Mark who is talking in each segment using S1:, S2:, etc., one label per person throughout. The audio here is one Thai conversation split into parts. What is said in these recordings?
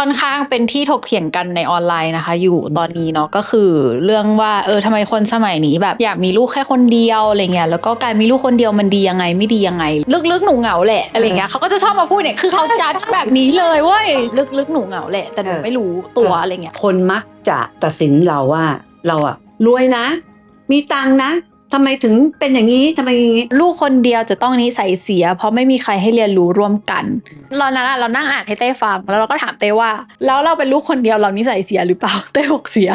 S1: ค่อนข้างเป็นที่ถกเถียงกันในออนไลน์นะคะ อยู่ตอนนี้เนาะก็คือเรื่องว่าเออทำไมคนสมัยนี้แบบอยากมีลูกแค่คนเดียวอะไรเงี้ยแล้วก็การมีลูกคนเดียวมันดียังไงไม่ดียังไง ลึกๆหนูเหงาแหละอะไรเงี้ยเขาก็จะชอบมาพูดเนี่ยคือเขาจัดแบบนี้เลยเว้ยลึกๆหนูเหงาแหละ แต่หนูไม่รู้ตัวอะไรเงี้ย
S2: คนมักจะตัดสินเราว่าเราอะรวยนะ มีตังค์นะ ทำไมถึงเป็นอย่างนี้ทำไมอย่างนี้
S1: ลูกคนเดียวจะต้องนิสัยเสีย เพราะไม่มีใครให้เรียนรู้ร่วมกันตอนนั้นอะเรานั่งอ่านให้เต้ฟังแล้วเราก็ถามเต้ว่า แล้วเราเป็นลูกคนเดียวเรานิสัยเสียหรือเปล่าเต้บอกเสีย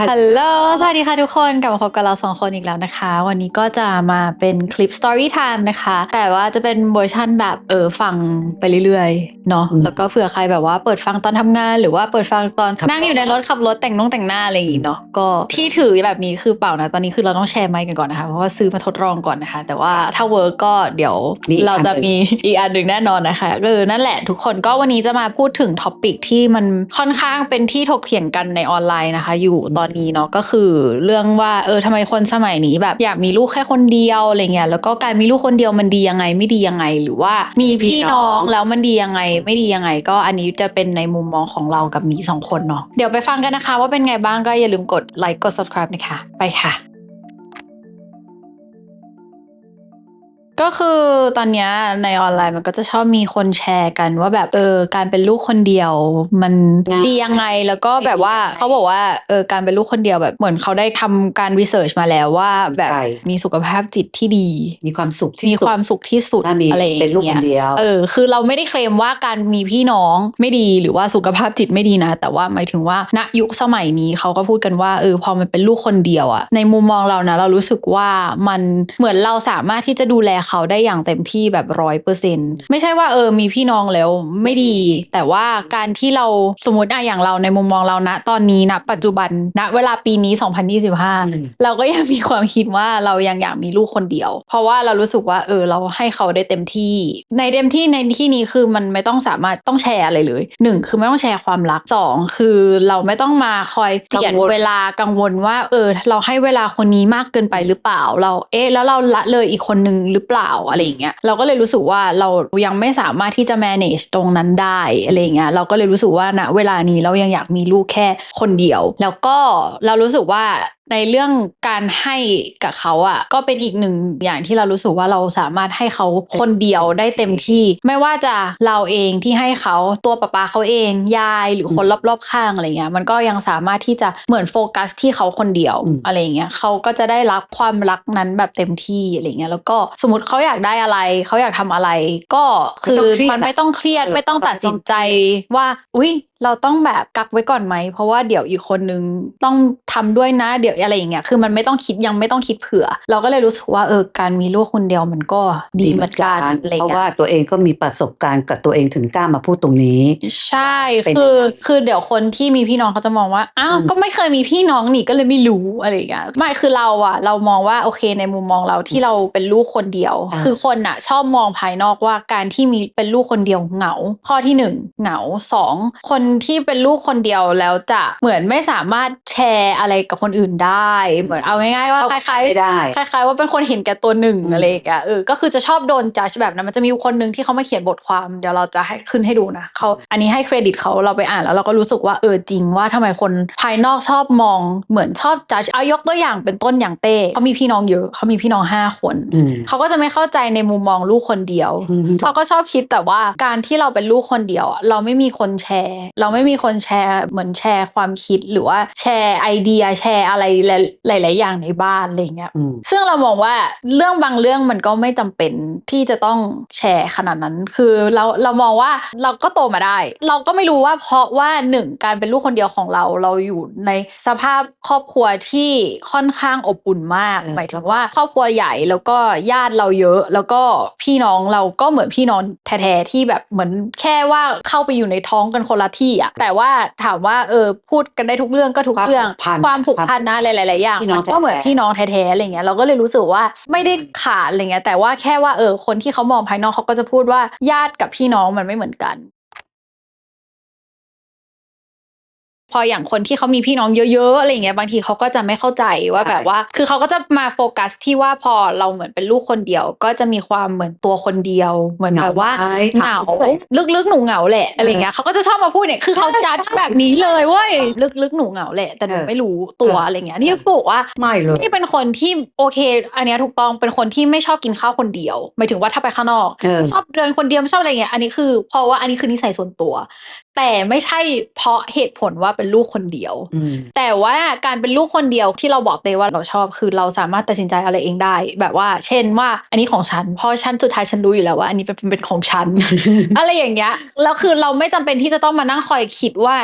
S1: ฮัลโหล สวัสดีค่ะทุกคน กลับมาพบกับเราสองคนอีกแล้วนะคะ วันนี้ก็จะมาเป็นคลิป Story Time นะคะ แต่ว่าจะเป็นเวอร์ชั่นแบบเออฟังไปเรื่อยๆ เนาะ
S2: อืม
S1: แล้วก็เผื่อใครแบบว่าเปิดฟังตอนทำงาน หรือว่าเปิดฟังตอน
S2: ครับ
S1: นั่งอยู่ในรถขับรถแต่งน้องแต่งหน้าอะไรอย่างงี้เนาะ ก็ที่ถือแบบนี้คือเปล่านะ ตอนนี้คือเราต้องแชร์ไมค์กันก่อนนะคะ เพราะว่าซื้อมาทดลองก่อนนะคะ แต่ว่าถ้าเวิร์กก็เดี๋ยว
S2: มีอีก
S1: เราจะ
S2: อันหนึ่ง
S1: มีอีกอันหนึ่งแน่นอนนะคะก็คือนั่นแหละทุกคนก็วันนี้จะมาพูดถึงท็อปิกที่มันค่อนข้างเป็นที่ถกเถียงกันในออนไลน์นะคะ อยู่ตอนนี้เนาะก็คือเรื่องว่าเออทำไมคนสมัยนี้แบบอยากมีลูกแค่คนเดียวอะไรเงี้ยแล้วก็การมีลูกคนเดียวมันดียังไงไม่ดียังไงหรือว่ามีพี่น้องแล้วมันดียังไงไม่ดียังไง ก็อันนี้จะเป็นในมุมมองของเรากับมีสองคนเนาะเดี๋ยวไปฟังกันนะคะ ว่าเป็นไงบ้างก็อย่าลืมกดไลค์กด subscribe นะคะ ไปค่ะ ก็คือตอนเนี้ยในออนไลน์มันก็จะชอบมีคนแชร์กันว่าแบบเออการเป็นลูกคนเดียว มัน
S2: ง่าย
S1: ดียังไงแล้วก็แบบว่าเขาบอกว่าเออการเป็นลูกคนเดียวแบบเหมือนเขาได้ทำการวิจัยมาแล้วว่าแบบ
S2: ใช่
S1: มีสุขภาพจิตที่ดี
S2: มีความสุขที่
S1: มี
S2: สุด
S1: ความสุขที่สุด
S2: ถ้ามี
S1: อะไรอย่าง
S2: เป็นลูกค
S1: เงี้ย
S2: นเดียว
S1: เออคือเราไม่ได้เคลมว่าการมีพี่น้องไม่ดีหรือว่าสุขภาพจิตไม่ดีนะ แต่ว่าหมายถึงว่าณยุคสมัยนี้เขาก็พูดกันว่าเออพอมันเป็นลูกคนเดียวอะในมุมมองเรานะเรารู้สึกว่ามันเหมือนเราสามารถที่จะดูแลเขาได้อย่างเต็มที่แบบร้อยเปอร์เซ็นไม่ใช่ว่าเออมีพี่น้องแล้วไม่ดี แต่ว่าการที่เราสมมติอะอย่างเราในมุมมองเรานะตอนนี้นะปัจจุบันณเวลาปีนี้ 2025 เราก็ยังมีความคิดว่าเรายังอยากมีลูกคนเดียว เพราะว่าเรารู้สึกว่าเออเราให้เขาได้เต็มที่ ในเต็มที่ในที่นี้คือมันไม่ต้องสามารถต้องแชร์อะไรเลยหนึ่งคือไม่ต้องแชร์ความรักสองคือเราไม่ต้องมาคอยเจียด
S2: กังวล
S1: เวลากังวลว่า เออ เราให้เวลาคนนี้มากเกินไปหรือเปล่า เราเอ๊ะแล้วเราละเลยอีกคนนึงหรือเปล่าอะไรอย่างเงี้ยเราก็เลยรู้สึกว่าเรายังไม่สามารถที่จะ manage ตรงนั้นได้อะไรเงี้ยเราก็เลยรู้สึกว่าณเวลานี้เรายังอยากมีลูกแค่คนเดียว แล้วก็เรารู้สึกว่า ในเรื่องการให้กับเขาอะ ก็เป็นอีกหนึ่งอย่างที่เรารู้สึกว่าเราสามารถให้เขาคนเดียวได้เต็มที่ ไม่ว่าจะเราเองที่ให้เขาตัวป้าปาเขาเองยายหรือคนรอบๆข้างอะไรเงี้ยมันก็ยังสามารถที่จะเหมือนโฟกัสที่เขาคนเดียว
S2: อืม
S1: อะไรเงี้ยเขาก็จะได้รับความรักนั้นแบบเต็มที่อะไรเงี้ยแล้วก็สมมติเขาอยากได้อะไรเขาอยากทำอะไร ก็คือมันไม่ต้องเครียดไม่ต้องตัดสินใจว่า อุ้ย เราต้องแบบกักไว้ก่อนไหม เพราะว่าเดี๋ยวอีกคนนึงต้องทำด้วยนะ เดี๋ยวอะไรอย่างเงี้ยคือมันไม่ต้องคิดยังไม่ต้องคิดเผื่อ เราก็เลยรู้สึกว่าเออการมีลูกคนเดียวมันก็ดีเหมือนกันอะไร
S2: เพราะ
S1: เงี้ย
S2: ว่าตัวเองก็มีประสบการณ์กับตัวเองถึงกล้ามาพูดตรงนี้
S1: ใช่
S2: เป็น
S1: คือคือเดี๋ยวคนที่มีพี่น้องเขาจะมองว่าอ้าว
S2: อืม
S1: ก็ไม่เคยมีพี่น้องนี่ก็เลยไม่รู้อะไรอย่างเงี้ยไม่คือเราอะเรามองว่าโอเคในมุมมองเราที่เราเป็นลูกคนเดียว
S2: อ่า
S1: คือคนอะชอบมองภายนอกว่าการที่มีเป็นลูกคนเดียวเหงา ข้อที่หนึ่งเหงาสองคนที่เป็นลูกคนเดียวแล้วจะเหมือนไม่สามารถแชร์อะไรกับคนอื่นได้ เหมือนเอาง่ายๆว่าค
S2: เข้า
S1: ล้าย
S2: ไม่ได้
S1: ๆคล้าย ๆ ว่าเป็นคนเห็นแก่ตัวหนึ่ง
S2: อืม
S1: อะไรอย่างเงี้ยเออก็คือจะชอบโดนจัดแบบนั้นมันจะมีคนหนึ่งที่เขามาเขียนบทความเดี๋ยวเราจะให้ขึ้นให้ดูนะเขาอันนี้ให้เครดิตเขาเราไปอ่านแล้วเราก็รู้สึกว่าเออจริงว่าทำไมคนภายนอกชอบมองเหมือนชอบจัดเอายกตัวอย่างเป็นต้นอย่างเต้เขามีพี่น้องเยอะเขามีพี่น้องห้าคน
S2: อืม
S1: เขาก็จะไม่เข้าใจในมุมมองลูกคนเดียว
S2: อืม
S1: เขาก็ชอบคิดแต่ว่าการที่เราเป็นลูกคนเดียวอะเราไม่มีคนแชร์เราไม่มีคนแชร์เหมือนแชร์ความคิดหรือว่าแชร์ไอเดียแชร์อะไรหลาย ๆ อย่างในบ้านอะไรเงี้ย
S2: อืม
S1: ซึ่งเรามองว่าเรื่องบางเรื่องมันก็ไม่จำเป็นที่จะต้องแชร์ขนาดนั้น คือเราเรามองว่าเราก็โตมาได้ เราก็ไม่รู้ว่าเพราะว่าหนึ่งการเป็นลูกคนเดียวของเราเราอยู่ในสภาพครอบครัวที่ค่อนข้างอบอุ่นมาก
S2: เออ
S1: หมายถึงว่าครอบครัวใหญ่แล้วก็ญาติเราเยอะ แล้วก็พี่น้องเราก็เหมือนพี่น้องแท้ๆที่แบบเหมือนแค่ว่าเข้าไปอยู่ในท้องกันคนละที่อะแต่ว่าถามว่าเออพูดกันได้ทุกเรื่องก็ทุกเรื่อง
S2: ความผูกพัน
S1: ความผูกพันนะหลาย ๆ อย่าง
S2: พี่น้อง
S1: มันก็เหมือน
S2: แท้ๆ
S1: พี่น้องแท้ ๆ อะไรเงี้ยเราก็เลยรู้สึกว่าไม่ได้ขาดอะไรเงี้ยแต่ว่าแค่ว่าเออคนที่เขามองภายนอกเขาก็จะพูดว่าญาติกับพี่น้องมันไม่เหมือนกัน พออย่างคนที่เขามีพี่น้องเยอะๆอะไรอย่างเงี้ยบางทีเขาก็จะไม่เข้าใจว่า
S2: ใช่
S1: แบบว่า คือเขาก็จะมาโฟกัสที่ว่าพอเราเหมือนเป็นลูกคนเดียว ก็จะมีความเหมือนตัวคนเดียว เหมือนแบบว่า
S2: ไเห
S1: งาลึกๆหนูเหงาแหละอะไรเงี้ยเขาก็จะชอบมาพูดเนี่ยคือเขาจัดแบบนี้เลยเว้ยลึกๆหนูเหงาแหละ แต่หนู
S2: เออ
S1: ไม่รู้ตัว
S2: เอออ
S1: อะไรเงี้ยนี่ก็บอกว่า
S2: ไม่เลย
S1: นี่เป็นคนที่โอเค อันเนี้ยถูกต้องเป็นคนที่ไม่ชอบกินข้าวคนเดียวหมายถึงว่าถ้าไปข้างนอก
S2: เออ
S1: ชอบเดินคนเดียวไม่ชอบอะไรเงี้ยอันนี้คือเพราะว่าอันนี้คือนิสัยส่วนตัว แต่ไม่ใช่เพราะเหตุผลว่าเป็นลูกคนเดียว
S2: อืม
S1: แต่ว่าการเป็นลูกคนเดียวที่เราบอกเตว่าเราชอบคือเราสามารถตัดสินใจอะไรเองได้ แบบว่า เช่นว่า อันนี้ของฉันเพราะฉันสุดท้ายฉันรู้อยู่แล้วว่า อันนี้เป็นเป็นของฉัน อะไรอย่างเงี้ยแล้วคือเราไม่จำเป็นที่จะต้องมานั่งคอยคิดว่า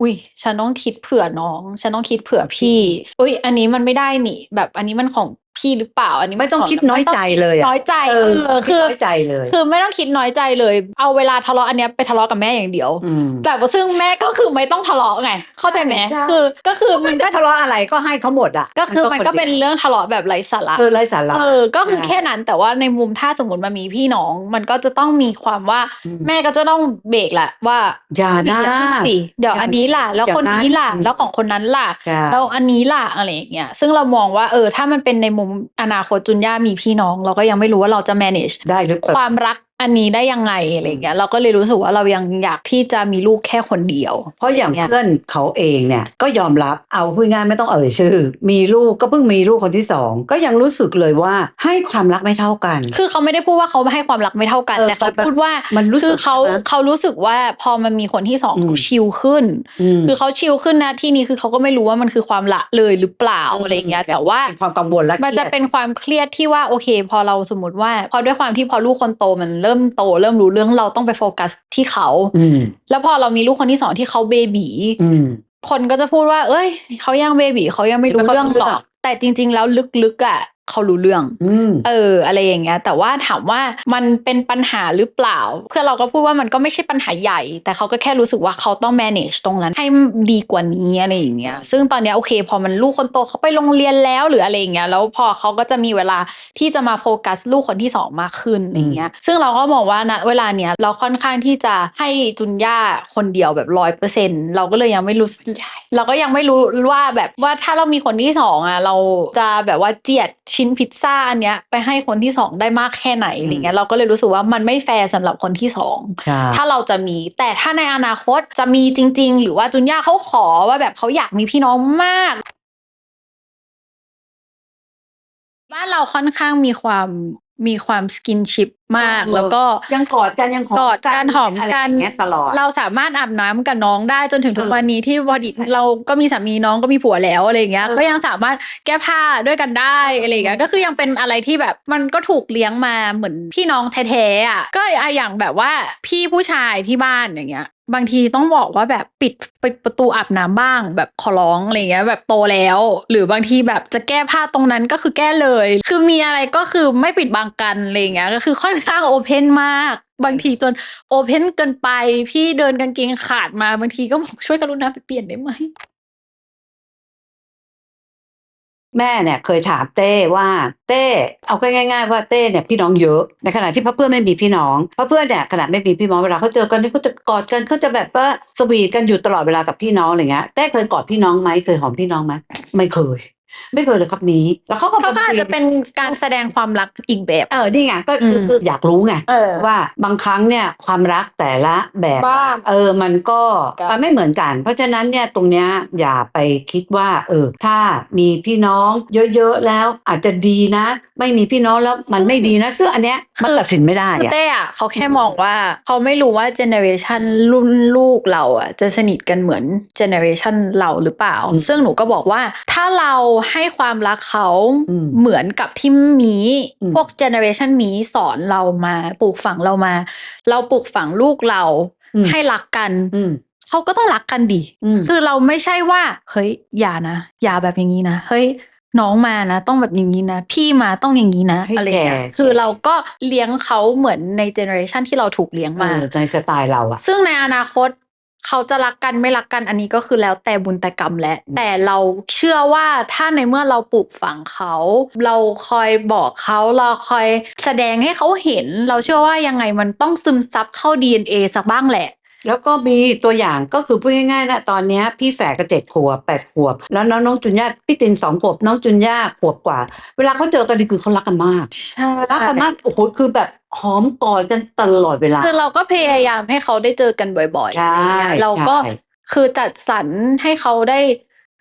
S1: อุ้ยฉันต้องคิดเผื่อน้อง ฉันต้องคิดเผื่อพี่ อุ้ยอันนี้มันไม่ได้นี่ แบบอันนี้มันของ พี่หรือเปล่า อันนี้น
S2: ไม่ต้อง
S1: ข
S2: คิดน้อยใจเลยอะ
S1: น้อยใจ
S2: เอ
S1: เอ
S2: อ
S1: อคือ
S2: น้อยใจเลย
S1: คือไม่ต้องคิดน้อยใจเลย เอาเวลาทะเลาะอันเนี้ยไปทะเลาะกับแม่อย่างเดียว
S2: ม
S1: แต่ว่าซึ่งแม่ก็คือไม่ต้องทะเลาะไงเข้าใจไหม
S2: ใช่
S1: คือก็คือมันก็
S2: จะทะเลาะอะไรก็ให้เขาหมดอะ
S1: ก็คือมันก็เป็นเรื่องทะเลาะแบบไร้สาระ
S2: เออไรสาระ
S1: เออก็คือ
S2: ใช่
S1: แค่นั้นแต่ว่าในมุมถ้าสมมติมันมีพี่น้อง มันก็จะต้องมีความว่า
S2: อืม
S1: แม่ก็จะต้องเบรกแหละว่า
S2: อย่านะ
S1: อย่าสิเดี๋ยว
S2: อย่า
S1: อันนี้ล่ะ แล้ว
S2: อย่า
S1: คนนี้ล่ะ
S2: นั้น
S1: แล้วของคนนั้นล่ะ
S2: ใช่
S1: แล้วอันนี้ล่ะอะไรอย่างเงี้ยซึ่งเรามองว่าเออถ้ามันเป็นในมุมอนาคตจุนย่ามีพี่น้อง เราก็ยังไม่รู้ว่าเราจะ manage
S2: ได้หรือเป
S1: ค
S2: ล่า
S1: วามรัก อันนี้ได้ยังไงอะไรอย่างเงี้ยเราก็เลยรู้สึกว่าเรายังอยากที่จะมีลูกแค่คนเดียว
S2: เพราะอย่าง
S1: เนี่ย
S2: เพื่อนเขาเองเนี่ยก็ยอมรับเอาพูดง่ายๆไม่ต้องเอ่ยชื่อ มีลูกก็เพิ่งมีลูกคนที่สองก็ยังรู้สึกเลยว่าให้ความรักไม่เท่ากัน
S1: คือเขาไม่ได้พูดว่าเขาไม่ให้ความรักไม่เท่ากัน
S2: เออ
S1: แต่เขา
S2: แต่
S1: พูดว่า
S2: มันรู้สึก
S1: คือเขา
S2: นะ
S1: เขารู้สึกว่าพอมันมีคนที่สอง
S2: อืม
S1: เขาชิลขึ้น
S2: ม
S1: คือเขาชิลขึ้นนะที่นี้คือเขาก็ไม่รู้ว่ามันคือความละเลยหรือเปล่า
S2: อืม
S1: อะไรอย่างเงี้ยแต่ว่า
S2: เป็นความกังวลและ
S1: มันจะ
S2: ครียด
S1: เป็นความเครียดที่ว่าโอเค พอเราสมมติว่าพอด้วยความที่พอลูกคนโตมันเริ่มโต เริ่มรู้เรื่องเราต้องไปโฟกัสที่เขา
S2: อืม
S1: แล้วพอเรามีลูกคนที่สองที่เขาเบบี
S2: อืม
S1: คนก็จะพูดว่า เอ้ยเขายังเบบีเขายังไม่รู้
S2: ไม่ค่อย
S1: เรื่อง
S2: รู้
S1: หร
S2: เรื่
S1: อ
S2: อกง
S1: แต่จริง ๆ แล้วลึกๆอะ เขารู้เรื่อง
S2: อืม
S1: เออ อะไรอย่างเงี้ย แต่ว่าถามว่ามันเป็นปัญหาหรือเปล่าคือเราก็พูดว่ามันก็ไม่ใช่ปัญหาใหญ่ แต่เขาก็แค่รู้สึกว่าเขาต้อง manage ตรงนั้นให้ดีกว่านี้อะไรอย่างเงี้ย ซึ่งตอนเนี้ยโอเค พอมันลูกคนโตเขาไปโรงเรียนแล้วหรืออะไรอย่างเงี้ย แล้วพอเขาก็จะมีเวลาที่จะมาโฟกัสลูกคนที่สองมากขึ้นอะไรอย่างเงี้ย ซึ่งเราก็มองว่าณเวลาเนี้ยเราค่อนข้างที่จะให้จุนย่าคนเดียวแบบร้อยเปอร์เซ็นเราก็เลยยังไม่รู้เราก็ยังไม่รู้ว่าแบบว่าถ้าเรามีคนที่สองอะเราจะแบบว่าเจียดชิ้นพิซซ่าอันเนี้ยไปให้คนที่สองได้มากแค่ไหนอะไรเงี้ยเราก็เลยรู้สึกว่ามันไม่แฟร์สำหรับคนที่สอง
S2: ใช่
S1: ถ้าเราจะมี แต่ถ้าในอนาคตจะมีจริง ๆ หรือว่าจุนย่าเขาขอว่าแบบเขาอยากมีพี่น้องมากบ้านเราค่อนข้างมีความมีความสกินชิป มากแล้วก็
S2: ยังกอดกันยังหอม
S1: กอดกันหอม
S2: อะไร
S1: กัน
S2: อย่างเงี้ยตลอด
S1: เราสามารถอาบน้ำกับน้องได้จนถึงทุก
S2: เออ
S1: วันนี้ที่พอดีเราก็มีสามีน้องก็มีผัวแล้วอะไรอย่างเงี้ย
S2: เออ
S1: ก็ยังสามารถแก้ผ้าด้วยกันได้อะไรอย่างเงี้ยก็คือยังเป็นอะไรที่แบบมันก็ถูกเลี้ยงมาเหมือนพี่น้องแท้ๆอะก็อะอย่างแบบว่าพี่ผู้ชายที่บ้านอย่างเงี้ยบางทีต้องบอกว่าแบบปิดปิดประตูอาบน้ำบ้าง แบบขอร้องอะไรเงี้ยแบบโตแล้ว หรือบางทีแบบจะแก้ผ้าตรงนั้นก็คือแก้เลย คือมีอะไรก็คือไม่ปิดบังกันอะไรเงี้ยก็คือค่อนข้างโอเพนมาก บางทีจนโอเพนเกินไป พี่เดินกางเกงขาดมาบางทีก็บอกช่วยกรุณาไปเปลี่ยนได้ไหม
S2: แม่เนี่ยเคยถามเต้ว่าเต้เอาแค่ง่าย ๆ ว่าเต้เนี่ยพี่น้องเยอะในขณะที่พ่อเพื่อนไม่มีพี่น้องพ่อเพื่อนเนี่ยขนาดไม่มีพี่น้องเวลาเขาเจอกันนี่เขาจะกอดกันเขาจะแบบว่าสวีทกันอยู่ตลอดเวลากับพี่น้องอะไรเงี้ยเต้เคยกอดพี่น้องไหมเคยหอมพี่น้องไหมไม่เคย ไม่เคยเลยครับนี้ แล้วเขาก็
S1: เขาก็อาจจะเป็นการแสดงความรักอีกแบบ
S2: เออนี่ไงก็คือ
S1: ม
S2: คืออยากรู้ไง
S1: เออ
S2: ว่าบางครั้งเนี่ยความรักแต่ละแบบ
S1: บ้าง
S2: เออมันก็
S1: ครับ
S2: มันไม่เหมือนกัน เพราะฉะนั้นเนี่ยตรงเนี้ยอย่าไปคิดว่าเออถ้ามีพี่น้องเยอะๆแล้วอาจจะดีนะ ไม่มีพี่น้องแล้วมันไม่ดีนะซึ่งอันเนี้ยมันตัดสินไม่ได้
S1: คือ
S2: อะ
S1: เต้อะเขาแค่มองว่าเขาไม่รู้ว่าเจเนอเรชันรุ่นลูกเราอะจะสนิทกันเหมือนเจเนอเรชันเราหรือเปล่า
S2: อืม
S1: ซึ่งหนูก็บอกว่าถ้าเราให้ความรักเขา
S2: อืม
S1: เหมือนกับที่มี
S2: อืม
S1: พวกเจเนอเรชันมีสอนเรามาปลูกฝังเรามา เราปลูกฝังลูกเรา
S2: อืม
S1: ให้รักกัน
S2: อืม
S1: เขาก็ต้องรักกันดิ
S2: อืม
S1: คือเราไม่ใช่ว่า เฮ้ย อย่านะ อย่าแบบอย่างนี้นะ เฮ้ยน้องมานะ ต้องแบบอย่างนี้นะ พี่มาต้องอย่างนี้นะ
S2: ให้
S1: อะไรอย่างเงี้ย
S2: แก่
S1: คือเราก็เลี้ยงเขาเหมือนในเจเนอเรชันที่เราถูกเลี้ยง
S2: เอ
S1: มา
S2: อในสไตล์เราอะ
S1: ซึ่งในอนาคต เขาจะรักกันไม่รักกันอันนี้ก็คือแล้วแต่บุญแต่กรรมแหละ
S2: อืม
S1: แต่เราเชื่อว่าถ้าในเมื่อเราปลูกฝังเขา เราคอยบอกเขาเราคอยแสดงให้เขาเห็น เราเชื่อว่ายังไงมันต้องซึมซับเข้า DNA สักบ้างแหละ
S2: แล้วก็มีตัวอย่างก็คือพูดง่ายๆนะตอนเนี้ยพี่แฝดก็เจ็ดขวบแปดขวบ แล้วน้องน้องจุนย่าพี่ตินสองขวบน้องจุนย่าขวบกว่า เวลาเขาเจอกันนี่คือเขารักกันมาก
S1: ใช่
S2: รักกันมากโอ้โหคือแบบหอมกอดกันตลอดเวลา
S1: คือเราก็พยายามให้เขาได้เจอกันบ่อยๆ
S2: ใช่
S1: อะไรเงี้ยเราก็
S2: ใช่
S1: คือจัดสรรให้เขาได้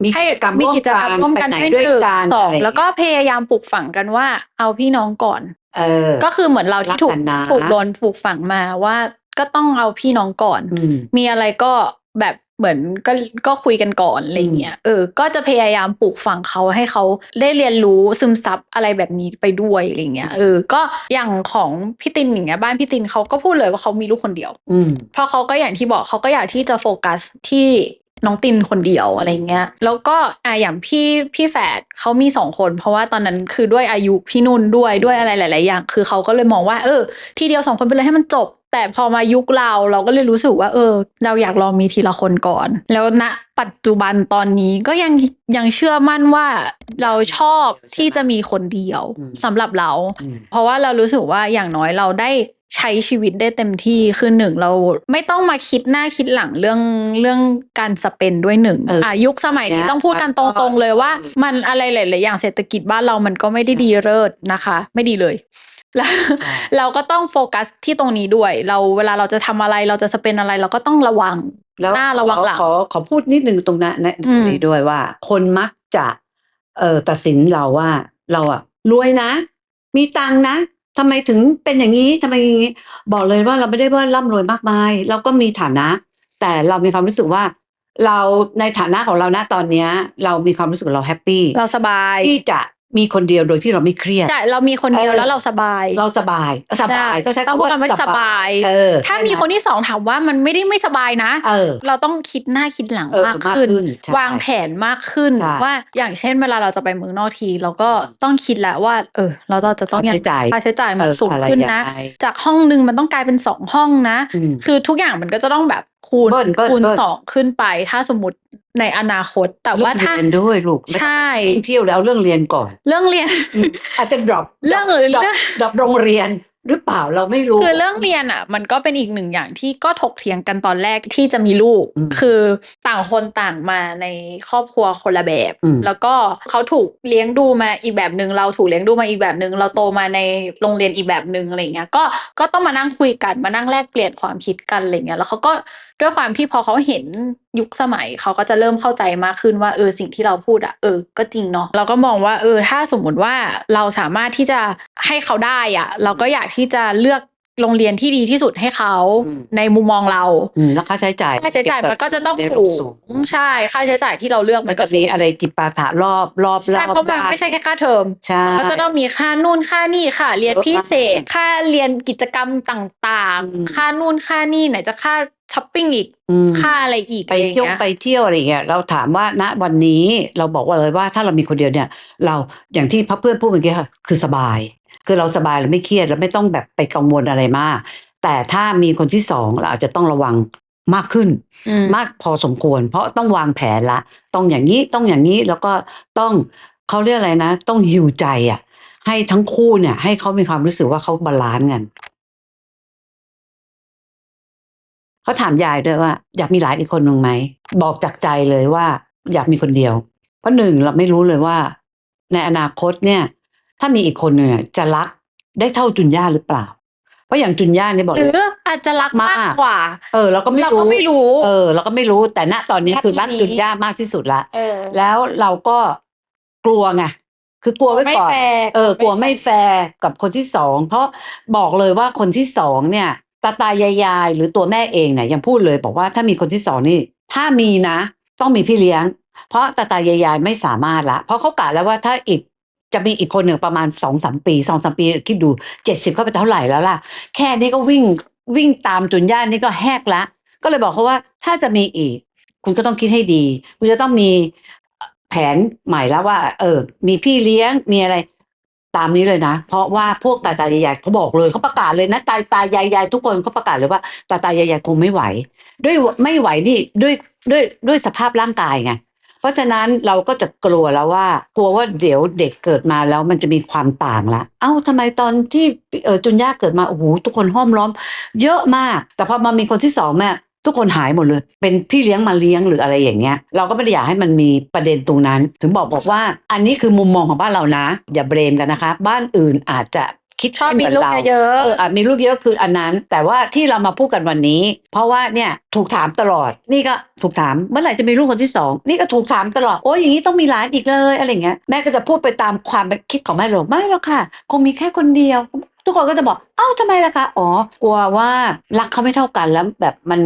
S2: มี
S1: ให้
S2: กิจกรรม
S1: มีกิจกรรมร่วมกัน
S2: ไปไหน
S1: ด้วย
S2: ด้วย
S1: หนึ่ง
S2: กัน
S1: สอง
S2: อะไร
S1: แล้วก็พยายามปลูกฝังกันว่า เอาพี่น้องก่อน
S2: เออ
S1: ก็คือเหมือนเราที่ถู
S2: รั
S1: ก
S2: กกันนะ
S1: ถูกโดนปลูกฝังมาว่า ก็ต้องเอาพี่น้องก่อน
S2: อืม
S1: มีอะไรก็แบบเหมือนก็ก็คุยกันก่อนอะไรเงี้ยเออ ก็จะพยายามปลูกฝังเขาให้เขาได้เรียนรู้ซึมซับอะไรแบบนี้ไปด้วยอะไรเงี้ยเออ ก็อย่างของพี่ตินอย่างเงี้ยบ้านพี่ตินเขาก็พูดเลยว่าเขามีลูกคนเดียว
S2: อืม
S1: เพราะเขาก็อย่างที่บอกเขาก็อยากที่จะโฟกัสที่น้องตินคนเดียวอะไรเงี้ย แล้วก็อะอย่างพี่พี่แฝดเขามีสองคน เพราะว่าตอนนั้นคือด้วยอายุพี่นุ่นด้วยด้วยอะไรหลาย ๆ อย่าง คือเขาก็เลยมองว่า เออ ทีเดียวสองคนไปเลยให้มันจบ แต่พอมายุคเราเราก็เลยรู้สึกว่า เออ เราอยากลองมีทีละคนก่อน แล้วณปัจจุบันตอนนี้ก็ยังยังเชื่อมั่นว่าเราชอบที่จะมีคนเดียว
S2: อืม
S1: สำหรับเรา
S2: อืม
S1: เพราะว่าเรารู้สึกว่าอย่างน้อยเราได้ใช้ชีวิตได้เต็มที่คือหนึ่งเราไม่ต้องมาคิดหน้าคิดหลังเรื่องเรื่องการสเปนด้วยหนึ่ง
S2: เอออะ
S1: ยุคสมัยนี้
S2: เนี่ย
S1: ต้องพูดกันตรงๆเลยว่า
S2: อืม
S1: มันอะไรหลายๆอย่างเศรษฐกิจบ้านเรามันก็ไม่ได้ดีเลิศนะคะ ไม่ดีเลย แล้วเราก็ต้องโฟกัสที่ตรงนี้ด้วย เราเวลาเราจะทำอะไรเราจะสเปนอะไร เราก็ต้องระวัง
S2: แล้ว
S1: หน้าระวังหลัง
S2: ขอขอขอพูดนิดนึงตรงนั้นนะต
S1: อื
S2: รง
S1: ม
S2: นี้ด้วยว่า คนมักจะเอ่อตัดสินเราว่าเราอะรวยนะ มีตังค์นะทำไมถึงเป็นอย่างนี้ทำไมอย่างนี้ บอกเลยว่าเราไม่ได้ว่าร่ำรวยมากมาย เราก็มีฐานะ แต่เรามีความรู้สึกว่า เราในฐานะของเรานะตอนเนี้ย เรามีความรู้สึกว่าเราแฮปปี้
S1: เราสบาย
S2: ที่จะ มีคนเดียวโดยที่เราไม่เครียด
S1: ใช่เรามีคนเดียว
S2: เออ
S1: แล้วเราสบาย
S2: เราสบายสบายก็ใช้
S1: ต้อง
S2: คำ
S1: พูด
S2: ว่า
S1: กันว่าสบาย
S2: เออ
S1: ถ้ามีคนที่สองถามว่ามันไม่ได้ไม่สบายนะ
S2: เออ
S1: เราต้องคิดหน้าคิดหลัง
S2: เออ
S1: มาก
S2: มาก
S1: ขึ้น
S2: ขึ้นใช่
S1: วางแผนมากขึ้น
S2: ใช่
S1: ว่าอย่างเช่นเวลาเราจะไปเมืองนอกที เราก็ต้องคิดแล้วว่า เออ เราจะต้อง
S2: ค่าใช้จ่าย
S1: ค่าใช้จ่ายมัน
S2: เออ
S1: สูง
S2: อะไร
S1: ขึ้นนะ
S2: ยังไง
S1: จากห้องหนึ่งมันต้องกลายเป็นสองห้องนะ
S2: อืม
S1: คือทุกอย่างมันก็จะต้องแบบคูณ
S2: เบิ้ลเบิ้ล
S1: คูณ
S2: เบิ้ล
S1: สองขึ้นไป ถ้าสมมติในอนาคต แต่ว่า
S2: เรื่อง
S1: ถ้า
S2: เรียนด้วยลูก
S1: ใช่
S2: ไม่ต้องเที่ยวแล้วเรื่องเรียนก่อน
S1: เรื่องเรียน
S2: อาจจะ drop
S1: เรื่องหรือ
S2: drop
S1: เรื่อง
S2: drop โรงเรียนหรือเปล่าเราไม่รู้
S1: คือเรื่องเรียนอะ มันก็เป็นอีกหนึ่งอย่างที่ก็ถกเถียงกันตอนแรกที่จะมีลูก
S2: อืม
S1: คือ ต่างคนต่างมาในครอบครัวคนละแบบ
S2: อืม
S1: แล้วก็เขาถูกเลี้ยงดูมาอีกแบบหนึ่งเราถูกเลี้ยงดูมาอีกแบบหนึ่งเราโตมาในโรงเรียนอีกแบบหนึ่งอะไรเงี้ยก็ก็ต้องมานั่งคุยกันมานั่งแลกเปลี่ยนความคิดกันอะไรเงี้ยแล้วเขาก็ด้วยความที่พอเขาเห็นยุคสมัยเขาก็จะเริ่มเข้าใจมากขึ้นว่าเออสิ่งที่เราพูดอะเออ ก็จริงเนาะเราก็มองว่าเออถ้าสมมุติว่าเราสามารถที่จะให้เขาได้อะเราก็อยากที่จะเลือก โรงเรียนที่ดีที่สุดให้เขา
S2: อืม
S1: ในมุมมองเรา
S2: อืมแล้วค่าใช้จ่าย
S1: ค่าใช้จ่ายมันก็จะต้อง
S2: เรียน
S1: สู
S2: สู
S1: ง
S2: ง
S1: ใช่ค่าใช้จ่ายที่เราเลือก
S2: มั
S1: มันน
S2: ก็
S1: ก็
S2: มีอะไรจิปาถะรอบรอบร
S1: ใช่
S2: อบ
S1: เพราะมัน
S2: ด้
S1: ไม่ใช่แค่ค่าเทอม
S2: ใช่
S1: ก็จะต้องมีค่านู่นค่านี่ค่ะ เรียน
S2: เยอะมาก
S1: พิเศษ ค่าเรียนกิจกรรมต่าง
S2: อืม
S1: ๆค่านู่นค่านี่ไหนจะค่าช้อปปิ้งอีก
S2: อืม
S1: ค่าอะไรอีก
S2: ไป
S1: อะไรอย่าง
S2: เที่ยว
S1: เงี้ย
S2: ไปเที่ยวอะไรอย่างเงี้ยเราถามว่าณวันนี้เราบอกว่าเลยว่าถ้าเรามีคนเดียวเนี่ย เราอย่างที่พักเพื่อนพูดเมื่อกี้ค่ะคือสบาย คือเราสบายเราไม่เครียดเราไม่ต้องแบบไปกังวลอะไรมาก แต่ถ้ามีคนที่สองเราอาจจะต้องระวังมากขึ้น
S1: อืม
S2: มากพอสมควร เพราะต้องวางแผนละ ต้องอย่างนี้ต้องอย่างนี้แล้วก็ต้องเขาเรียกอะไรนะ ต้องหิวใจอะ ให้ทั้งคู่เนี่ย ให้เขามีความรู้สึกว่าเขาบาลานซ์กันเขาถามยายด้วยว่า อยากมีหลานอีกคนหนึ่งไหม บอกจากใจเลยว่า อยากมีคนเดียว เพราะหนึ่งเราไม่รู้เลยว่า ในอนาคตเนี่ย ถ้ามีอีกคนหนึ่งอะจะรักได้เท่าจุนย่าหรือเปล่า เพราะอย่างจุนย่าเนี่ยบอก
S1: ห
S2: เล
S1: รือยอาจจะรักมาก
S2: มาก
S1: กว่า
S2: เออเราก็ไม่
S1: เรา
S2: รู้
S1: ก็ไม่รู้
S2: เออ เราก็ไม่รู้แต่ณตอนนี้
S1: แค่
S2: คือรัก
S1: นี้
S2: จุนย่ามากที่สุดละ
S1: เออ
S2: แล้วเราก็กลัวไงคือกลัวไว้
S1: ไม่
S2: ก่อน
S1: แฟร์
S2: เออ กลัวไม่แฟร์กับคนที่สองเพราะบอกเลยว่าคนที่สองเนี่ยตาตายายายหรือตัวแม่เองเนี่ยยังพูดเลย บอกว่าถ้ามีคนที่สองนี่ ถ้ามีนะ ต้องมีพี่เลี้ยง เพราะตาตายายายไม่สามารถละ เพราะเขากะแล้วว่าถ้าอีก จะมีอีกคนหนึ่งประมาณสองสามปีสองสามปี คิดดูเจ็ดสิบเข้าไปเท่าไหร่แล้วล่ะ แค่นี้ก็วิ่งวิ่งตามจุนย่านนี่ก็แหกละ ก็เลยบอกเขาว่าถ้าจะมีอีก คุณก็ต้องคิดให้ดี คุณจะต้องมีแผนใหม่แล้วว่า เออ มีพี่เลี้ยงมีอะไรตามนี้เลยนะ เพราะว่าพวกตาตายายๆเขาบอกเลยเขาประกาศเลยนะตายตายายายๆทุกคนเขาประกาศเลยว่าตาตายายายๆคงไม่ไหว ด้วยไม่ไหวนี่ด้วยด้วยด้วยสภาพร่างกายไง เพราะฉะนั้นเราก็จะกลัวแล้วว่า กลัวว่าเดี๋ยวเด็กเกิดมาแล้วมันจะมีความต่างละ เอ้าทำไมตอนที่เออจุนย่าเกิดมาโอ้โหทุกคนห้อมล้อม เยอะมาก แต่พอมามีคนที่สองแม่ทุกคนหายหมดเลย เป็นพี่เลี้ยงมาเลี้ยงหรืออะไรอย่างเงี้ย เราก็ไม่ได้อยากให้มันมีประเด็นตรงนั้น ถึงบอกบอกว่า อันนี้คือมุมมองของบ้านเรานะ อย่าเบรมกันนะคะ บ้านอื่นอาจจะ คิด
S1: ชอบ
S2: ไม่
S1: มี
S2: เหมือน
S1: ลูก
S2: เรา
S1: เยอะ
S2: เอออาจมีลูกเยอะคืออันนั้น แต่ว่าที่เรามาพูดกันวันนี้ เพราะว่าเนี่ยถูกถามตลอด นี่ก็ถูกถามเมื่อไหร่จะมีลูกคนที่สองนี่ก็ถูกถามตลอด โอ้ยอย่างนี้ต้องมีหลานอีกเลยอะไรเงี้ยแม่ก็จะพูดไปตามความคิดของแม่หลวงไม่หรอกค่ะ คงมีแค่คนเดียวทุกคนก็จะบอก เอ้าทำไมล่ะคะ อ๋อ กลัวว่ารักเขาไม่เท่ากันแล้วแบบมัน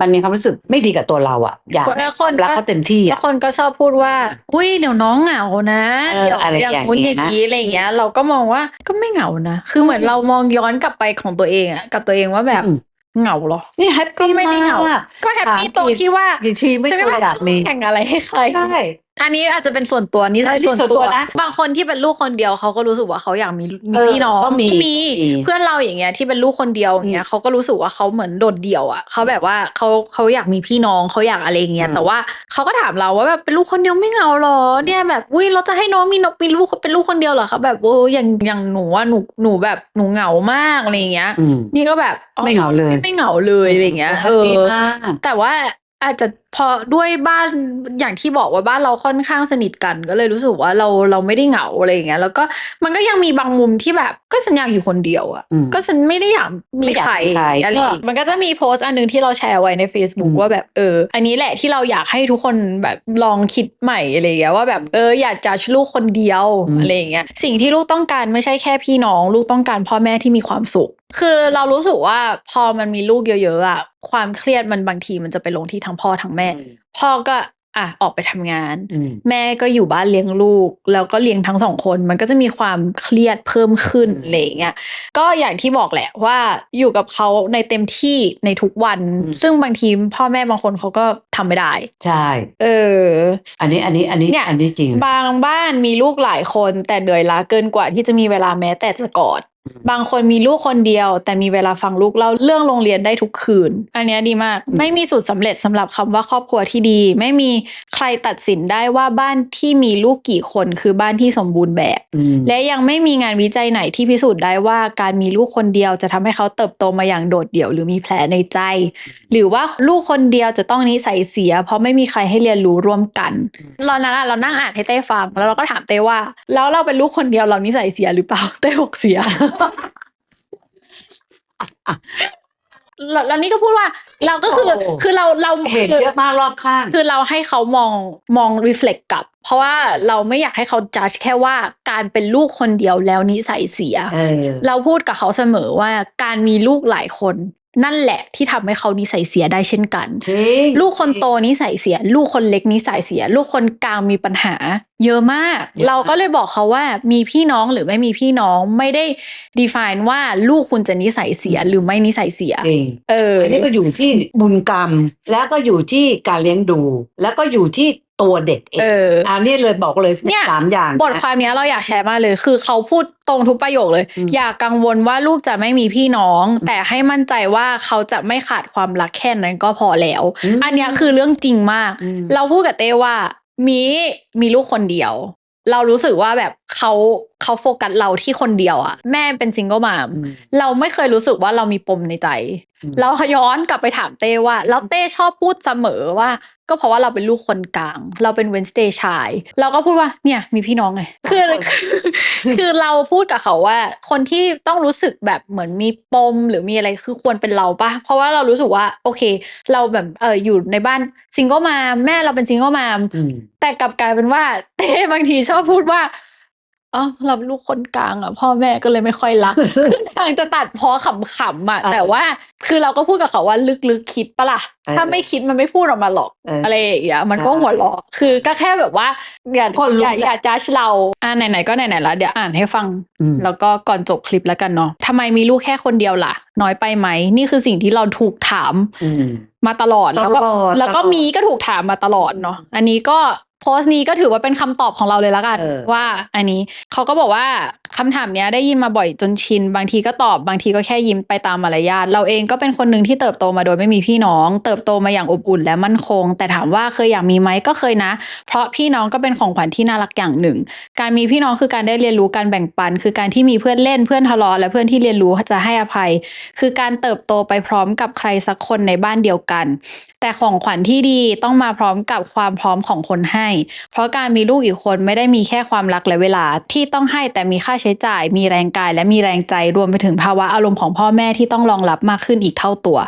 S2: มันมีความรู้สึกไม่ดีกับตัวเราอะอยาก
S1: ๆแล้วคน
S2: รัก
S1: ก็
S2: เขาเต็มที่
S1: แล้ว
S2: อะ
S1: คนก็ชอบพูดว่าอุ้ยเดี๋ยวน้องเหงานะ
S2: เออ
S1: เดี๋ยว
S2: อะไร
S1: อย่าง
S2: อย่าง
S1: งู้นอ
S2: เงี้
S1: ย่ายง
S2: นะ
S1: นี้อะไรอย่างเงี้ย เราก็มองว่าก็ไม่เหงานะคือเหมือนเรามองย้อนกลับไปของตัวเองอะกับตัวเองว่าแบบ
S2: อืม
S1: เหงาเหรอ
S2: นี่แฮป
S1: ก็
S2: ปี้
S1: ไม่ได้เหงา
S2: มาก
S1: ก็แฮปปี้ตรงที่ว่า
S2: กี่ทีไม่
S1: ฉัน
S2: เค
S1: ไม่
S2: ยอยากมี
S1: แข่งอะไรให้ใคร
S2: ใช่
S1: อันนี้อาจจะเป็นส่วนตัวนิสัย
S2: ใช่นี่
S1: ส่วน
S2: ส่วน
S1: ตั
S2: ตัววนะ
S1: บางคนที่เป็นลูกคนเดียวเขาก็รู้สึกว่าเขาอยากมีมี
S2: เออ
S1: พี่น้อง
S2: ก็มี
S1: มี
S2: มี
S1: เพื่อนเราอย่างเงี้ยที่เป็นลูกคนเดียวอย่างเงี้ยเขาก็รู้สึกว่าเขาเหมือนโดดเดี่ยวอะเขาแบบว่าเขาเขาอยากมีพี่น้องเขาอยากอะไรอย่างเงี้ย
S2: อืม
S1: แต่ว่าเขาก็ถามเราว่าแบบเป็นลูกคนเดียวไม่เหงาหรอเนี่ยแบบอุ้ยเราจะให้น้องมีนกมีลูกเป็นลูกคนเดียวเหรอครับแบบโอ้อย่างอย่างหนูว่าหนูหนูแบบหนูเหงามากอะไรอย่างเงี้ย
S2: อืม
S1: นี่ก็แบบอ๋อ
S2: ไม่เหงาเลย
S1: ไม่เหงาเลยอะไรอย่างเงี้ย
S2: แฮ
S1: เอ
S2: ปปี้
S1: อ
S2: มาก
S1: แต่ว่าอาจจะ พอด้วยบ้านอย่างที่บอกว่าบ้านเราค่อนข้างสนิทกัน ก็เลยรู้สึกว่าเราเราไม่ได้เหงาอะไรอย่างเงี้ย แล้วก็มันก็ยังมีบางมุมที่แบบ ก็ฉันอยากอยู่คนเดียวอะ
S2: อืม
S1: ก็ฉันไม่ได้อยาก
S2: ไม่
S1: มี
S2: อยาก
S1: ใคร
S2: มีใคร
S1: อะไรอย่างเงี้ยมันก็จะมีโพสต์อันหนึงที่เราแชร์ไว้ใน Facebook
S2: อืม
S1: ว่าแบบเออ อันนี้แหละที่เราอยากให้ทุกคนแบบลองคิดใหม่อะไรอย่างเงี้ยว่าแบบเอออยากจะลูกคนเดียวอะไรอย่างเงี้ยสิ่งที่ลูกต้องการไม่ใช่แค่พี่น้อง ลูกต้องการพ่อแม่ที่มีความสุข คือเรารู้สึกว่าพอมันมีลูกเยอะๆอะความเครียดมันบางทีมันจะไปลงที่ทั้งพ่อทั้งแม่พ่อก็อะออกไปทำงาน
S2: อืม
S1: แม่ก็อยู่บ้านเลี้ยงลูก แล้วก็เลี้ยงทั้งสองคน มันก็จะมีความเครียดเพิ่มขึ้น
S2: อืม
S1: อะไรอย่างเงี้ยก็อย่างที่บอกแหละว่าอยู่กับเขาในเต็มที่ในทุกวัน
S2: อืม
S1: ซึ่งบางทีพ่อแม่บางคนเขาก็ทำไม่ได้
S2: ใช่
S1: เออ
S2: อันนี้อันนี้อันนี้
S1: เนี่ย
S2: อันนี้จริง
S1: บางบ้านมีลูกหลายคนแต่เหนื่อยล้าเกินกว่าที่จะมีเวลาแม้แต่จะกอด
S2: อืม
S1: บางคนมีลูกคนเดียว แต่มีเวลาฟังลูกเล่าเรื่องโรงเรียนได้ทุกคืน อันเนี้ยดีมาก
S2: อืม
S1: ไม่มีสูตรสำเร็จสำหรับคำว่าครอบครัวที่ดี ไม่มีใครตัดสินได้ว่าบ้านที่มีลูกกี่คนคือบ้านที่สมบูรณ์แบบ
S2: อืม
S1: และยังไม่มีงานวิจัยไหนที่พิสูจน์ได้ว่าการมีลูกคนเดียวจะทำให้เขาเติบโตมาอย่างโดดเดี่ยวหรือมีแผลในใจ หรือว่าลูกคนเดียวจะต้องนิสัยเสีย เพราะไม่มีใครให้เรียนรู้ร่วมกันตอนนั้นอะเรานั่งอ่านให้เต้ฟังแล้วเราก็ถามเต้ว่า แล้วเราเป็นลูกคนเดียวเรานิสัยเสียหรือเปล่าเต้บอกเสียแล้วแล้วนี่ก็พูดว่าเราก็คือ
S2: โอ้
S1: คือเราเรา
S2: เห็น
S1: คือ
S2: เยอะมากรอบข้าง
S1: คือเราให้เขามองมอง reflect กลับ เพราะว่าเราไม่อยากให้เขา judge แค่ว่าการเป็นลูกคนเดียวแล้วนิสัยเสีย
S2: เออ
S1: เราพูดกับเขาเสมอว่าการมีลูกหลายคน นั่นแหละที่ทำให้เขานิสัยเสียได้เช่นกัน
S2: จริง
S1: ลูกคนโตนิสัยเสีย ลูกคนเล็กนิสัยเสีย ลูกคนกลางมีปัญหาเยอะมาก
S2: เยอะมาก
S1: เราก็เลยบอกเขาว่ามีพี่น้องหรือไม่มีพี่น้องไม่ได้ define ว่าลูกคุณจะนิสัยเสียหรือไม่นิสัยเสีย
S2: จริง
S1: เออ
S2: อันนี้ก็อยู่ที่บุญกรรม แล้วก็อยู่ที่การเลี้ยงดู แล้วก็อยู่ที่ ตัวเด็กเอง
S1: เออ
S2: อันนี้เลยบอกเลย
S1: เนี่ย
S2: สามอย่าง
S1: บทความเนี้ยเราอยากแชร์มากเลย คือเขาพูดตรงทุกประโยคเลย
S2: อืม
S1: อย่ากังวลว่าลูกจะไม่มีพี่น้อง แต่ให้มั่นใจว่าเขาจะไม่ขาดความรักแค่นั้นก็พอแล้ว
S2: ม
S1: อันเนี้ยคือเรื่องจริงมาก
S2: อืม
S1: เราพูดกับเต้ว่ามีมีลูกคนเดียว เรารู้สึกว่าแบบเขาเขาโฟกัสเราที่คนเดียวอะแม่เป็นซิงเกิลมาม
S2: อืม
S1: เราไม่เคยรู้สึกว่าเรามีปมในใจ
S2: อืม
S1: เราย้อนกลับไปถามเต้ว่า แล้วเต้ชอบพูดเสมอว่า ก็เพราะว่าเราเป็นลูกคนกลาง เราเป็นเวนสเตย์ชาย เราก็พูดว่าเนี่ยมีพี่น้องไงคือคือเราพูดกับเขาว่า คนที่ต้องรู้สึกแบบเหมือนมีปมหรือมีอะไรคือควรเป็นเราปะเพราะว่าเรารู้สึกว่าโอเค เราแบบเอออยู่ในบ้านซิงเกิลมามแม่เราเป็นซิงเกิลมาม
S2: อืม
S1: แต่กลับกลายเป็นว่าเต้บางทีชอบพูดว่า อ๋อเราเป็นลูกคนกลางอะพ่อแม่ก็เลยไม่ค่อยรักคือทางจะตัดเพอขำๆอะ
S2: อะ
S1: แต่ว่าคือเราก็พูดกับเขาว่าลึกๆคิดปะล่ะ
S2: เออ
S1: ถ้าไม่คิดมันไม่พูดออกมาหรอก
S2: เอออ
S1: อะไรอย่างเงี้ยมันก็
S2: ใช่
S1: หัวเราะคือก็แค่แบบว่าอย่า
S2: คนลุก
S1: อย่า
S2: แหละ
S1: อย่าจ้าเราอ่าไหนๆก็ไหนๆแล้วเดี๋ยวอ่านให้ฟัง
S2: อืม
S1: แล้วก็ก่อนจบคลิปแล้วกันเนาะทำไมมีลูกแค่คนเดียวล่ะ น้อยไปไหมนี่คือสิ่งที่เราถูกถาม
S2: อืม
S1: มาตลอดแล้วก็
S2: ตลอด
S1: แล้วก็
S2: ตลอด
S1: มีก็ถูกถามมาตลอดเนาะอันนี้ก็ โพสต์นี้ก็ถือว่าเป็นคำตอบของเราเลยละกัน
S2: เออ
S1: ว่าอันนี้เขาก็บอกว่าคำถามเนี้ยได้ยินมาบ่อยจนชิน บางทีก็ตอบบางทีก็แค่ยิ้มไปตามมารยาทเราเองก็เป็นคนหนึ่งที่เติบโตมาโดยไม่มีพี่น้อง เติบโตมาอย่างอบอุ่นและมั่นคง แต่ถามว่าเคยอยากมีไหมก็เคยนะ เพราะพี่น้องก็เป็นของขวัญที่น่ารักอย่างหนึ่ง การมีพี่น้องคือการได้เรียนรู้การแบ่งปัน คือการที่มีเพื่อนเล่นเพื่อนทะเลาะและเพื่อนที่เรียนรู้จะให้อภัย คือการเติบโตไปพร้อมกับใครสักคนในบ้านเดียวกัน แต่ของขวัญที่ดีต้องมาพร้อมกับความพร้อมของคนให้ เพราะการมีลูกอีกคนไม่ได้มีแค่ความรักและเวลาที่ต้องให้แต่มีค่าใช้จ่าย มีแรงกายและมีแรงใจรวมไปถึงภาวะอารมณ์ของพ่อแม่ที่ต้องรองรับมากขึ้นอีกเท่าตัว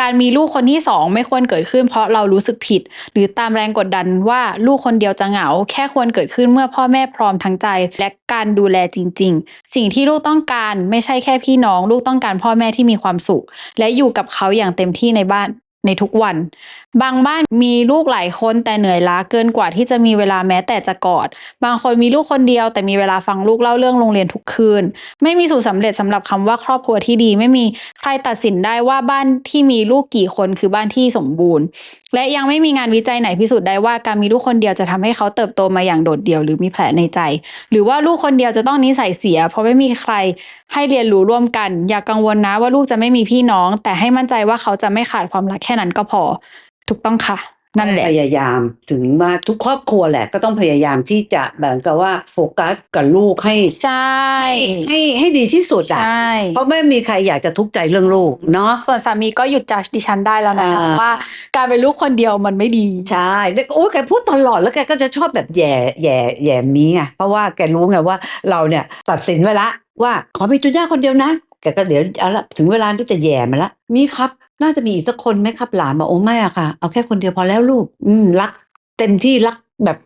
S1: การมีลูกคนที่สองไม่ควรเกิดขึ้น เพราะเรารู้สึกผิด หรือตามแรงกดดันว่าลูกคนเดียวจะเหงา แค่ควรเกิดขึ้นเมื่อพ่อแม่พร้อมทั้งใจ และการดูแลจริง ๆ สิ่งที่ลูกต้องการไม่ใช่แค่พี่น้อง ลูกต้องการพ่อแม่ที่มีความสุข และอยู่กับเขาอย่างเต็มที่ในบ้าน ในทุกวัน บางบ้านมีลูกหลายคนแต่เหนื่อยล้าเกินกว่าที่จะมีเวลาแม้แต่จะกอด บางคนมีลูกคนเดียว แต่มีเวลาฟังลูกเล่าเรื่องโรงเรียนทุกคืน ไม่มีสูตรสำเร็จสำหรับคำว่าครอบครัวที่ดี ไม่มีใครตัดสินได้ว่าบ้านที่มีลูกกี่คนคือบ้านที่สมบูรณ์ และยังไม่มีงานวิจัยไหนพิสูจน์ได้ว่าการมีลูกคนเดียวจะทำให้เขาเติบโตมาอย่างโดดเดี่ยวหรือมีแผลในใจ หรือว่าลูกคนเดียวจะต้องนิสัยเสีย เพราะไม่มีใครให้เรียนรู้ร่วมกัน อย่ากังวลนะว่าลูกจะไม่มีพี่น้อง แต่ให้มั่นใจว่าเขาจะไม่ขาดความรักแค่นั้นก็พอถูกต้องค่ะ นั่นแหละ
S2: พยายามถึงว่าทุกครอบครัวแหละ ก็ต้องพยายามที่จะเหมือนกับว่าโฟกัสกับลูกให้
S1: ใช่
S2: ให้ให้ดีที่สุดอะ
S1: ใช่
S2: เพราะไม่มีใครอยากจะทุกข์ใจเรื่องลูกเนาะ
S1: ส่วนสามีก็หยุดจัดดิฉันได้แล้วนะคะ
S2: อ่า
S1: ว่าการเป็นลูกคนเดียวมันไม่ดี
S2: ใช่แล้วโอ้ยแกพูดตลอดแล้วแกก็จะชอบแบบแย่แย่แย่มีไงเพราะว่าแกรู้ไงว่าเราเนี่ยตัดสินไว้ละว่าขอมีจุนย่าคนเดียวนะแกก็เดี๋ยวเอาละถึงเวลาที่จะแย่มาละมีครับ น่าจะมีอีกสักคนไหมครับหลานมาโอ้ไม่อะค่ะ เอาแค่คนเดียวพอแล้วลูก อืมรัก เต็มที่รักแบบ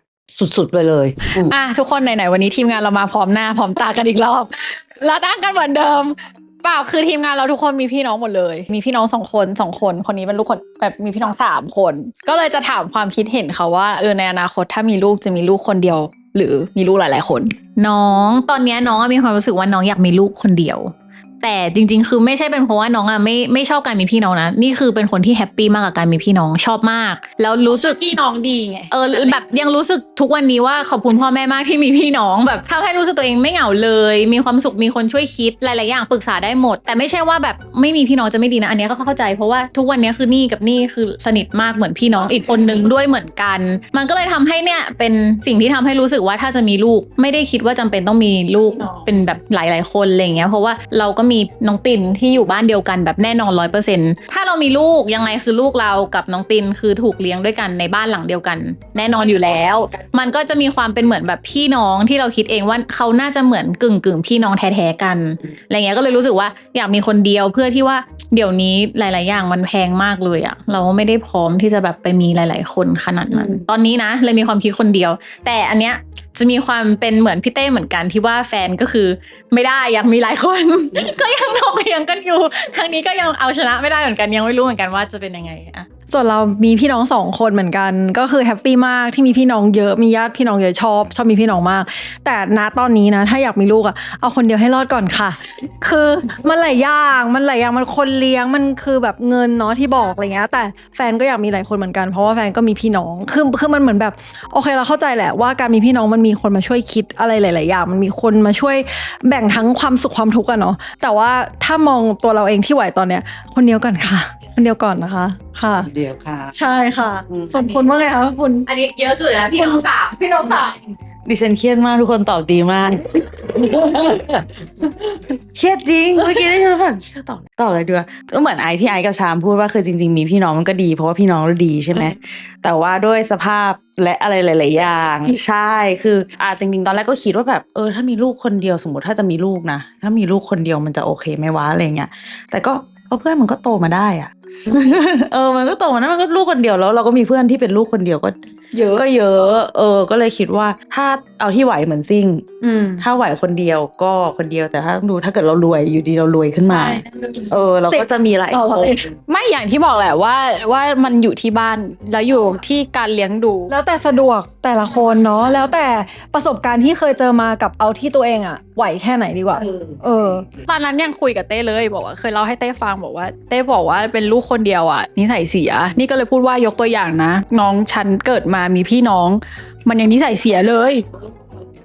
S2: สุดๆไปเลยอืม
S1: อะทุกคนไหนๆวันนี้ทีมงานเรามาพร้อมหน้าพร้อมตากันอีกรอบแล้วนั่งกันเหมือนเดิมเปล่าคือทีมงานเราทุกคนมีพี่น้องหมดเลย มีพี่น้องสองคนสองคนคนนี้เป็นลูกคนแบบมีพี่น้องสามคน ก็เลยจะถามความคิดเห็นเขาว่าเออในอนาคตถ้ามีลูกจะมีลูกคนเดียว หรือมีลูกหลาย ๆ คน น้องตอนเนี้ยน้องอะมีความรู้สึกว่าน้องอยากมีลูกคนเดียว แต่จริง ๆ คือไม่ใช่เป็นเพราะว่าน้องอะไม่ไม่ชอบการมีพี่น้องนะนี่คือเป็นคนที่แฮปปี้มากกับการมีพี่น้องชอบมาก แล้วรู้สึก
S3: พี่น้องดีไง
S1: เออแบบยังรู้สึกทุกวันนี้ว่าขอบคุณพ่อแม่มากที่มีพี่น้องแบบทำให้รู้สึกตัวเองไม่เหงาเลย มีความสุขมีคนช่วยคิดหลายๆอย่างปรึกษาได้หมด แต่ไม่ใช่ว่าแบบไม่มีพี่น้องจะไม่ดีนะอันเนี้ยก็เข้าใจ เพราะว่าทุกวันเนี้ยคือนี่กับนี่คือสนิทมากเหมือนพี่น้องอีกคนนึงด้วยเหมือนกัน มันก็เลยทำให้เนี่ยเป็นสิ่งที่ทำให้รู้สึกว่าถ้าจะมีลูก ไม่ได้คิดว่าจำเป็นต้องมีลูก
S3: น้อง
S1: เป็นแบบหลาย ๆ คนอะไรอย่างเงี้ยเพราะว่าเราก็มีน้องตินที่อยู่บ้านเดียวกันแบบแน่นอนร้อยเปอร์เซ็นถ้าเรามีลูกยังไงคือลูกเรากับน้องตินคือถูกเลี้ยงด้วยกันในบ้านหลังเดียวกัน แน่นอนอยู่แล้ว มันก็จะมีความเป็นเหมือนแบบพี่น้องที่เราคิดเองว่าเขาน่าจะเหมือนกึ่งกึ่งๆพี่น้องแท้ๆกันอะไรเงี้ยก็เลยรู้สึกว่าอยากมีคนเดียวเพื่อที่ว่าเดี๋ยวนี้หลาย ๆ อย่างมันแพงมากเลยอะเราไม่ได้พร้อมที่จะแบบไปมีหลาย ๆ คนขนาดนั้น
S2: อืม
S1: ตอนนี้นะเลยมีความคิดคนเดียว แต่อันเนี้ยจะมีความเป็นเหมือนพี่เต้เหมือนกันที่ว่าแฟนก็คือ ไม่ได้อยากมีหลายคน ก็ยังถกเถียงกันอยู่ทางนี้ก็ยังเอาชนะไม่ได้เหมือนกันยังไม่รู้เหมือนกันว่าจะเป็นยังไงอะ
S3: ส่วนเรามีพี่น้องสองคนเหมือนกัน ก็คือแฮปปี้มากที่มีพี่น้องเยอะมีญาติพี่น้องเยอะชอบ ชอบมีพี่น้องมาก แต่ณตอนนี้นะ ถ้าอยากมีลูกอะเอาคนเดียวให้รอดก่อนค่ะ คือมันหลายอย่างมันหลายอย่างมันคนเลี้ยงมันคือแบบเงินเนาะที่บอกอะไรเงี้ยแต่แฟนก็อยากมีหลายคนเหมือนกันเพราะว่าแฟนก็มีพี่น้องคือคือมันเหมือนแบบโอเคเราเข้าใจแหละว่าการมีพี่น้องมันมีคนมาช่วยคิดอะไรหลาย ๆ อย่าง มันมีคนมาช่วยแบ่งทั้งความสุขความทุกข์อะเนาะแต่ว่าถ้ามองตัวเราเองที่ไหวตอนเนี้ย คนเดียวก่อนค่ะ คนเดียวก่อนนะคะค่ะ
S2: เดียวค่ะ
S3: ใช่ค่ะ
S2: อืม
S3: ส่วนคุณว่าไงคะคุณ
S1: อันนี้เยอะสุดนะพี่น้องสาม
S3: พี่น้องสาม
S4: ดิฉันเครียดมากทุกคนตอบดีมาก เครียดจริง เมื่อกี้ได้ยินแล้วแบบเชื่อตอบตอบอะไรดีวะก็เหมือนไอที่ไอกับชามพูดว่าคือจริง ๆ มีพี่น้องมันก็ดี เพราะว่าพี่น้องเราดีใช่ไหม แต่ว่าด้วยสภาพและอะไรหลาย ๆ อย่าง ใช่คืออ่าจริง ๆ ตอนแรกก็คิดว่าแบบเออถ้ามีลูกคนเดียวสมมติถ้าจะมีลูกนะถ้ามีลูกคนเดียวมันจะโอเคไหมวะอะไรเงี้ยแต่ก็เพราะเพื่อนมันก็โตมาได้อะ เออ มันก็โตมาได้มันก็ลูกคนเดียวแล้ว เราก็มีเพื่อนที่เป็นลูกคนเดียวก็
S3: เยอะ
S4: ก็เยอะ เออ ก็เลยคิดว่าถ้าเอาที่ไหวเหมือนซิ่ง
S3: อืม
S4: ถ้าไหวคนเดียวก็คนเดียวแต่ถ้าดูถ้าเกิดเรารวยอยู่ดีเรารวยขึ้นมา เออ เราก็จะมีหลาย
S3: เรา
S4: คน
S3: เอง
S1: ไม่อย่างที่บอกแหละว่าว่ามันอยู่ที่บ้านแล้วอยู่ที่การเลี้ยงดู
S3: แล้วแต่สะดวกแต่ละคนเนาะแล้วแต่ประสบการณ์ที่เคยเจอมากับเอาที่ตัวเองอะไหวแค่ไหนดีกว่า เออ
S1: ตอนนั้นยังคุยกับเต้เลยบอกว่า เคยเล่าให้เต้ฟังบอกว่า เต้บอกว่าเป็นลูกคนเดียวอะนิสัยเสีย นี่ก็เลยพูดว่ายกตัวอย่างนะ น้องฉันเกิดมามามีพี่น้อง มันยังนิสัยเสียเลย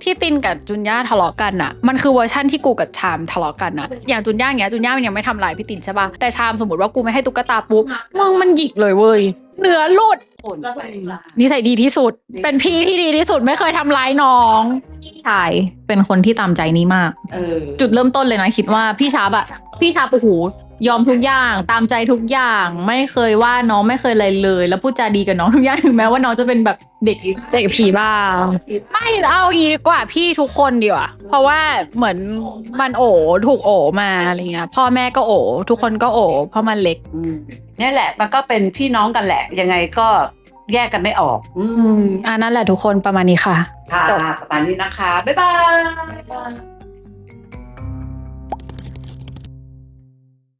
S1: ที่ตินกับจุนย่าทะเลาะกันอะมันคือเวอร์ชั่นที่กูกับชามทะเลาะกันอะอย่างจุนย่าอย่างเงี้ยจุนย่ามันยังไม่ทำลายพี่ตินใช่ปะแต่ชามสมมติว่ากูไม่ให้ตุ๊กตาปุ๊บมึงมันหยิกเลยเว้ยเนื้อหลุด
S2: คนไป
S1: นิสัยดีที่สุด เป็นพี่ที่ดีที่สุดไม่เคยทำร้ายน้องพี่ชายเป็นคนที่ตามใจนี้มาก
S2: เออ
S1: จุดเริ่มต้นเลยนะคิดว่าพี่ชาบอะพี่ชาบโอ้โห ยอมทุกอย่างตามใจทุกอย่างไม่เคยว่าน้องไม่เคยอะไรเลย แล้วพูดจาดีกับน้องทุกอย่างถึงแม้ว่าน้องจะเป็นแบบเด็กเด็กผีบ้าไม่เอางี้ดีกว่าพี่ทุกคนดีกว่าเพราะว่าเหมือนมันโอถูกโอมาอะไรเงี้ยพ่อแม่ก็โอทุกคนก็โอเพราะมันเล็ก
S2: อืมนี่แหละ มันก็เป็นพี่น้องกันแหละ ยังไงก็แยกกันไม่ออก อื
S1: อื
S2: ม
S1: มอันนั้นแหละทุกคนประมาณนี้ค่ะ
S2: ค่ะประมาณนี้นะคะ บ๊ายบาย